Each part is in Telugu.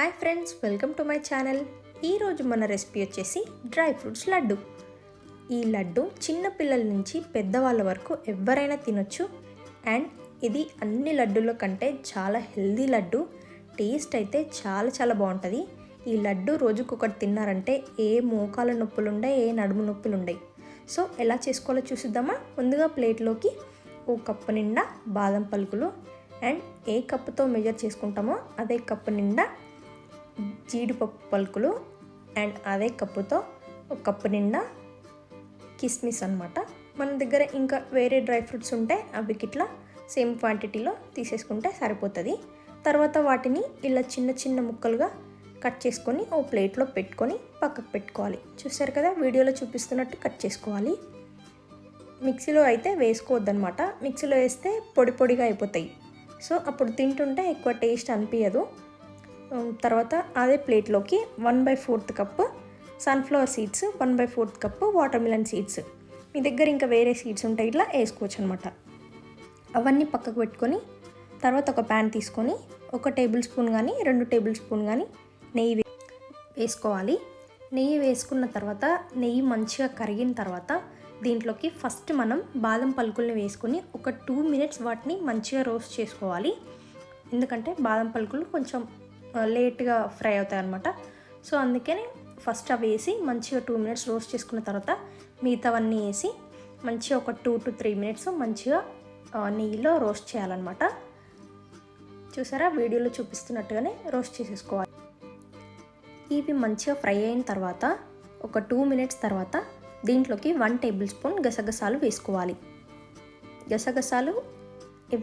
Hi friends welcome to my channel. ఈరోజు మన రెసిపీ వచ్చేసి డ్రై ఫ్రూట్స్ లడ్డు. ఈ లడ్డు చిన్న పిల్లల నుంచి పెద్దవాళ్ళ వరకు ఎవరైనా తినొచ్చు. అండ్ ఇది అన్ని లడ్డూల కంటే చాలా హెల్దీ లడ్డు. టేస్ట్ అయితే చాలా చాలా బాగుంటుంది. ఈ లడ్డు రోజుకొకటి తిన్నారంటే ఏ మోకాల నొప్పులు ఉండే ఏ నడుము నొప్పులుండయి సో ఎలా చేసుకోవాలో చూసిద్దామా? ముందుగా ప్లేట్లోకి ఓ కప్పు నిండా బాదం పలుకులు అండ్ ఏ కప్పుతో మెజర్ చేసుకుంటామో అదే కప్పు నిండా జీడిపప్పు పలుకులు అండ్ అదే కప్పుతో ఒక కప్పు నిండా కిస్మిస్ అనమాట మన దగ్గర ఇంకా వేరే డ్రై ఫ్రూట్స్ ఉంటే అవి ఇట్లా సేమ్ క్వాంటిటీలో తీసేసుకుంటే సరిపోతుంది. తర్వాత వాటిని ఇలా చిన్న చిన్న ముక్కలుగా కట్ చేసుకొని ఓ ప్లేట్లో పెట్టుకొని పక్కకు పెట్టుకోవాలి. చూసారు కదా వీడియోలో చూపిస్తున్నట్టు కట్ చేసుకోవాలి. మిక్సీలో అయితే వేసుకోవద్దనమాట మిక్సీలో వేస్తే పొడి పొడిగా అయిపోతాయి. సో అప్పుడు తింటుంటే ఎక్కువ టేస్ట్ అనిపించదు తర్వాత అదే ప్లేట్లోకి one by fourth cup sunflower seeds one by fourth cup watermelon seeds. మీ దగ్గర ఇంకా వేరే సీడ్స్ ఉంటాయి ఇట్లా వేసుకోవచ్చు అనమాట అవన్నీ పక్కకు పెట్టుకొని తర్వాత ఒక ప్యాన్ తీసుకొని ఒక టేబుల్ స్పూన్ కానీ రెండు టేబుల్ స్పూన్ కానీ నెయ్యి వేసుకోవాలి. నెయ్యి వేసుకున్న తర్వాత నెయ్యి మంచిగా కరిగిన తర్వాత దీంట్లోకి ఫస్ట్ మనం బాదం పలుకుల్ని వేసుకొని ఒక టూ మినిట్స్ వాటిని మంచిగా రోస్ట్ చేసుకోవాలి. ఎందుకంటే బాదం పలుకులు కొంచెం లేట్గా ఫ్రై అవుతాయి అనమాట సో అందుకని ఫస్ట్ అవి వేసి మంచిగా టూ మినిట్స్ రోస్ట్ చేసుకున్న తర్వాత మిగతావన్నీ వేసి మంచిగా ఒక టూ టు త్రీ మినిట్స్ మంచిగా నెయ్యిలో రోస్ట్ చేయాలన్నమాట. చూసారా? వీడియోలో చూపిస్తున్నట్టుగానే రోస్ట్ చేసేసుకోవాలి. ఇవి మంచిగా ఫ్రై అయిన తర్వాత ఒక టూ మినిట్స్ తర్వాత దీంట్లోకి వన్ టేబుల్ స్పూన్ గసగసాలు వేసుకోవాలి. గసగసాలు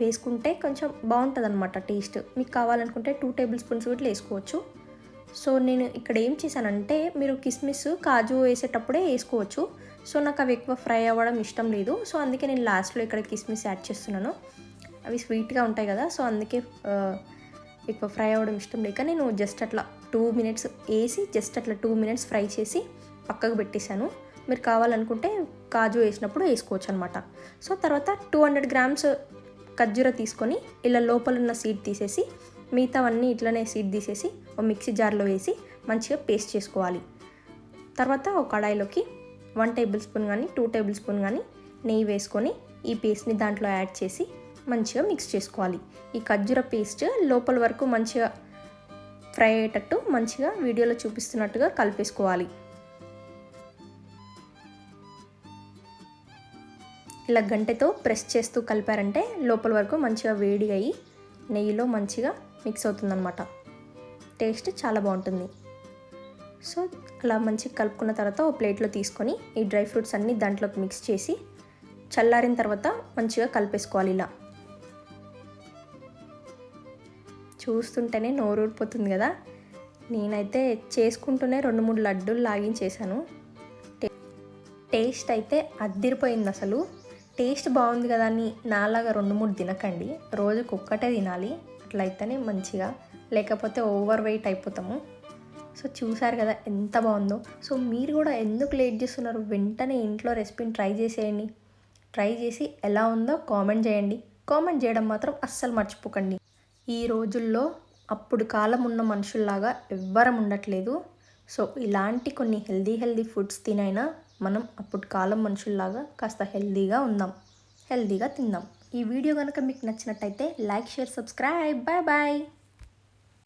వేసుకుంటే కొంచెం బాగుంటుంది అనమాట టేస్ట్. మీకు కావాలనుకుంటే టూ టేబుల్ స్పూన్స్ ఇట్లా వేసుకోవచ్చు. సో నేను ఇక్కడ ఏం చేశానంటే మీరు కిస్మిస్ కాజు వేసేటప్పుడే వేసుకోవచ్చు. సో నాకు అవి ఎక్కువ ఫ్రై అవ్వడం ఇష్టం లేదు. సో అందుకే నేను లాస్ట్లో ఇక్కడ కిస్మిస్ యాడ్ చేస్తున్నాను. అవి స్వీట్గా ఉంటాయి కదా సో అందుకే ఎక్కువ ఫ్రై అవ్వడం ఇష్టం లేక నేను జస్ట్ అట్లా టూ మినిట్స్ వేసి జస్ట్ అట్లా టూ మినిట్స్ ఫ్రై చేసి పక్కకు పెట్టేశాను. మీరు కావాలనుకుంటే కాజు వేసినప్పుడు వేసుకోవచ్చు అనమాట సో తర్వాత టూ హండ్రెడ్ గ్రామ్స్ ఖర్జూర తీసుకొని ఇలా లోపల ఉన్న సీడ్ తీసేసి మిగతావన్నీ ఇట్లనే సీడ్ తీసేసి ఒక మిక్సీ జార్లో వేసి మంచిగా పేస్ట్ చేసుకోవాలి. తర్వాత ఒక కడాయిలోకి వన్ టేబుల్ స్పూన్ కానీ టూ టేబుల్ స్పూన్ కానీ నెయ్యి వేసుకొని ఈ పేస్ట్ని దాంట్లో యాడ్ చేసి మంచిగా మిక్స్ చేసుకోవాలి. ఈ ఖర్జూర పేస్ట్ లోపల వరకు మంచిగా ఫ్రై అయ్యేటట్టు మంచిగా వీడియోలో చూపిస్తున్నట్టుగా కలిపేసుకోవాలి. ఇలా గంటెతో ప్రెస్ చేస్తూ కలిపారంటే లోపల వరకు మంచిగా వేడి అయ్యి నెయ్యిలో మంచిగా మిక్స్ అవుతుందన్నమాట. టేస్ట్ చాలా బాగుంటుంది. సో అలా మంచిగా కలుపుకున్న తర్వాత ఓ ప్లేట్లో తీసుకొని ఈ డ్రై ఫ్రూట్స్ అన్నీ దాంట్లోకి మిక్స్ చేసి చల్లారిన తర్వాత మంచిగా కలిపేసుకోవాలి ఇలా. చూస్తుంటేనే నోరూరిపోతుంది కదా. నేనైతే చేసుకుంటూనే రెండు మూడు లడ్డూలు లాగించేశాను. టేస్ట్ అయితే అద్దిరిపోయింది అసలు. టేస్ట్ బాగుంది కదా అని నాలాగా రెండు మూడు తినకండి. రోజుకు ఒక్కటే తినాలి. అట్లయితేనే మంచిగా. లేకపోతే ఓవర్ వెయిట్ అయిపోతాము. సో చూసారు కదా ఎంత బాగుందో. సో మీరు కూడా ఎందుకు లేట్ చేస్తున్నారు? వెంటనే ఇంట్లో రెసిపీని ట్రై చేసేయండి. ట్రై చేసి ఎలా ఉందో కామెంట్ చేయండి. కామెంట్ చేయడం మాత్రం అస్సలు మర్చిపోకండి. ఈ రోజుల్లో అప్పుడు కాలం ఉన్న మనుషుల్లాగా ఎవ్వరం ఉండట్లేదు. సో ఇలాంటి కొన్ని హెల్దీ హెల్దీ ఫుడ్స్ తినైనా మనం అప్పుడు కాలం మనుషుల్లాగా కాస్త హెల్దీగా ఉందాం. హెల్దీగా తిందాం. ఈ వీడియో కనుక మీకు నచ్చినట్టయితే like share subscribe. Bye bye.